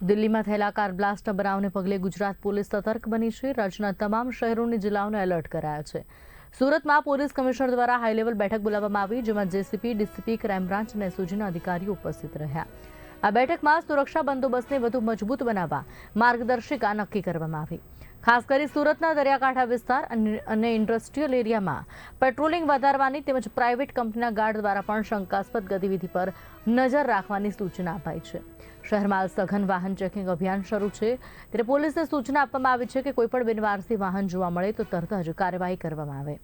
દિલ્હીમાં થયેલા કાર બ્લાસ્ટના બનાવને પગલે ગુજરાત પોલીસ સતર્ક બની છે. રાજ્યના તમામ શહેરોની જિલ્લાઓને એલર્ટ કરાયા છે. સુરતમાં પોલીસ કમિશનર દ્વારા હાઈ લેવલ બેઠક બોલાવવામાં આવી, જેમાં જેસીપી, ડીસીપી ક્રાઇમ બ્રાન્ચ અને એસઓજીના અધિકારીઓ ઉપસ્થિત રહ્યા. આ બેઠકમાં સુરક્ષા બંદોબસ્તને વધુ મજબૂત બનાવવા માર્ગદર્શિકા નક્કી કરવામાં આવી. ખાસ કરી સુરતના દરિયાકાંઠા વિસ્તાર અને- ઇન્ડસ્ટ્રીયલ એરિયામાં પેટ્રોલિંગ વધારવાની તેમજ પ્રાઇવેટ કંપનીના ગાર્ડ દ્વારા પણ શંકાસ્પદ ગતિવિધિ પર નજર રાખવાની સૂચના અપાઈ છે. શહેરમાં સઘન વાહન ચેકિંગ અભિયાન શરૂ છે. ત્યારે પોલીસને સૂચના આપવામાં આવી છે કે કોઈપણ બિનવારસી વાહન જોવા મળે તો તરત જ કાર્યવાહી કરવામાં આવે.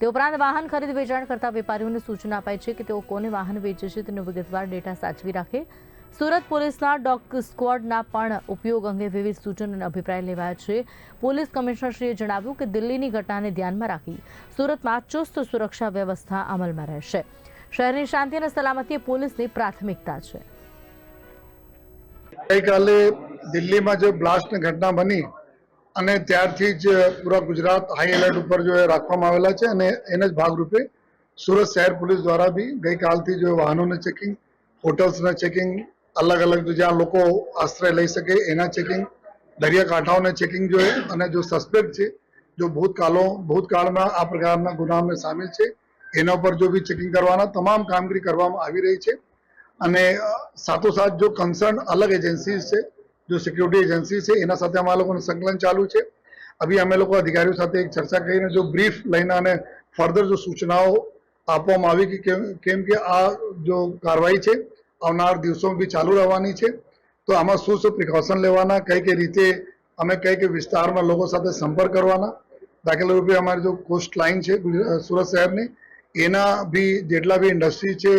તે ઉપરાંત વાહન ખરીદ વેચાણ કરતા વેપારીઓને સૂચના અપાઈ છે કે તેઓ કોને વાહન વેચે છે તેનો વિગતવાર ડેટા સાચવી રાખે સુરત પોલીસના ડોગ સ્ક્વોડના પણ ઉપયોગ અંગે વિવિધ સૂચનો અને અભિપ્રાય લેવાયા છે. પોલીસ કમિશનરશ્રીએ જણાવ્યું કે દિલ્હીની ઘટનાને ધ્યાનમાં રાખી સુરતમાં ચુસ્ત સુરક્ષા વ્યવસ્થા અમલમાં રહેશે. શહેરની શાંતિ અને સલામતી પોલીસની પ્રાથમિકતા છે. ગઈકાલે દિલ્હીમાં જે બ્લાસ્ટની ઘટના બની અને ત્યારથી જ પૂરા ગુજરાત હાઈ એલર્ટ ઉપર જો રાખવામાં આવેલા છે અને એને જ ભાગરૂપે સુરત શહેર પોલીસ દ્વારા બી ગઈકાલથી જો વાહનોને ચેકિંગ હોટલ્સના ચેકિંગ અલગ અલગ જ્યાં લોકો આશ્રય લઈ શકે, એના ચેકિંગ દરિયાકાંઠાઓને ચેકિંગ જોઈએ અને જો સસ્પેક્ટ છે, જો ભૂતકાલો ભૂતકાળમાં આ પ્રકારના ગુનામાં સામેલ છે, એના પર જો બી ચેકિંગ કરવાના તમામ કામગીરી કરવામાં આવી રહી છે. અને સાથોસાથ જો કન્સર્ન અલગ એજન્સી છે, જો સિક્યુરિટી એજન્સી છે, એના સાથે અમારા લોકોનું સંકલન ચાલુ છે. અભી અમે લોકો અધિકારીઓ સાથે એક ચર્ચા કરીને જો બ્રીફ લઈને અને ફર્ધર જો સૂચનાઓ આપવામાં આવી કે કેમ કે આ જો કાર્યવાહી છે આવનાર દિવસોમાં બી ચાલુ રહેવાની છે. તો આમાં શું શું પ્રિકોશન લેવાના, કઈ કઈ રીતે અમે કઈ કઈ વિસ્તારમાં લોકો સાથે સંપર્ક કરવાના? દાખલા રૂપે અમારી જો કોસ્ટ લાઇન છે સુરત શહેરની, એના બી જેટલા બી ઇન્ડસ્ટ્રી છે,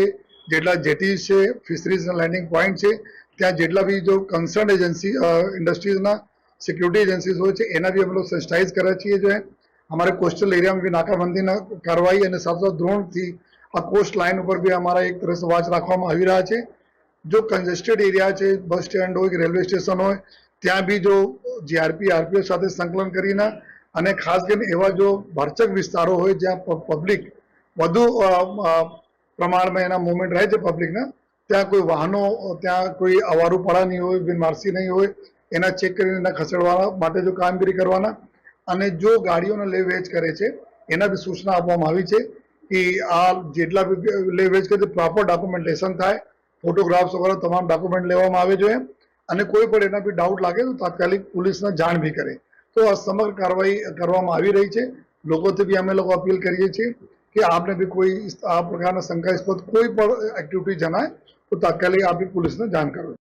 જેટલા જેટી છે ફિશરીઝના લેન્ડિંગ પોઈન્ટ છે, ત્યાં જેટલા બી જો કન્સર્ન એજન્સી ઇન્ડસ્ટ્રીઝના સિક્યુરિટી એજન્સીઝ હોય છે, એના બી અમે લોકો સેન્સિટાઇઝ કરે છીએ. જો અમારે કોસ્ટલ એરિયામાં બી નાકાબંધીના કાર્યવાહી અને સાથ સાથ ડ્રોનથી આ કોસ્ટ લાઇન ઉપર બી અમારા એક તરફ વાચ રાખવામાં આવી રહ્યા છે. જો કન્જેસ્ટેડ એરિયા છે બસ સ્ટેન્ડ હોય કે રેલવે સ્ટેશન હોય, ત્યાં બી જો જીઆરપી આરપીએફ સાથે સંકલન કરીને અને ખાસ કરીને એવા જો ભરચક વિસ્તારો હોય જ્યાં પબ્લિક વધુ પ્રમાણમાં એના મુવમેન્ટ રહે છે પબ્લિકના ત્યાં કોઈ વાહનો, ત્યાં કોઈ અવારું પડા નહીં હોય બિનમારસી નહીં હોય, એના ચેક કરીને એના ખસેડવા માટે જો કામગીરી કરવાના અને જો ગાડીઓને લે, વેચ કરે છે, એના બી સૂચના આપવામાં આવી છે. કે આ જેટલા બી લે વેચ કરે પ્રોપર ડોક્યુમેન્ટેશન થાય ફોટોગ્રાફ્સ વગેરે તમામ ડોક્યુમેન્ટ લેવામાં આવે જોઈએ. અને કોઈ પણ એના બી ડાઉટ લાગે તો તાત્કાલિક પોલીસને જાણ બી કરે. તો આ સમગ્ર કાર્યવાહી કરવામાં આવી રહી છે. લોકોથી બી અમે લોકો અપીલ કરીએ છીએ કે આપને બી કોઈ આ પ્રકારના શંકાસ્પદ કોઈ પણ એક્ટિવિટી જણાય તો તાત્કાલિક આપી પોલીસને જાણ કરો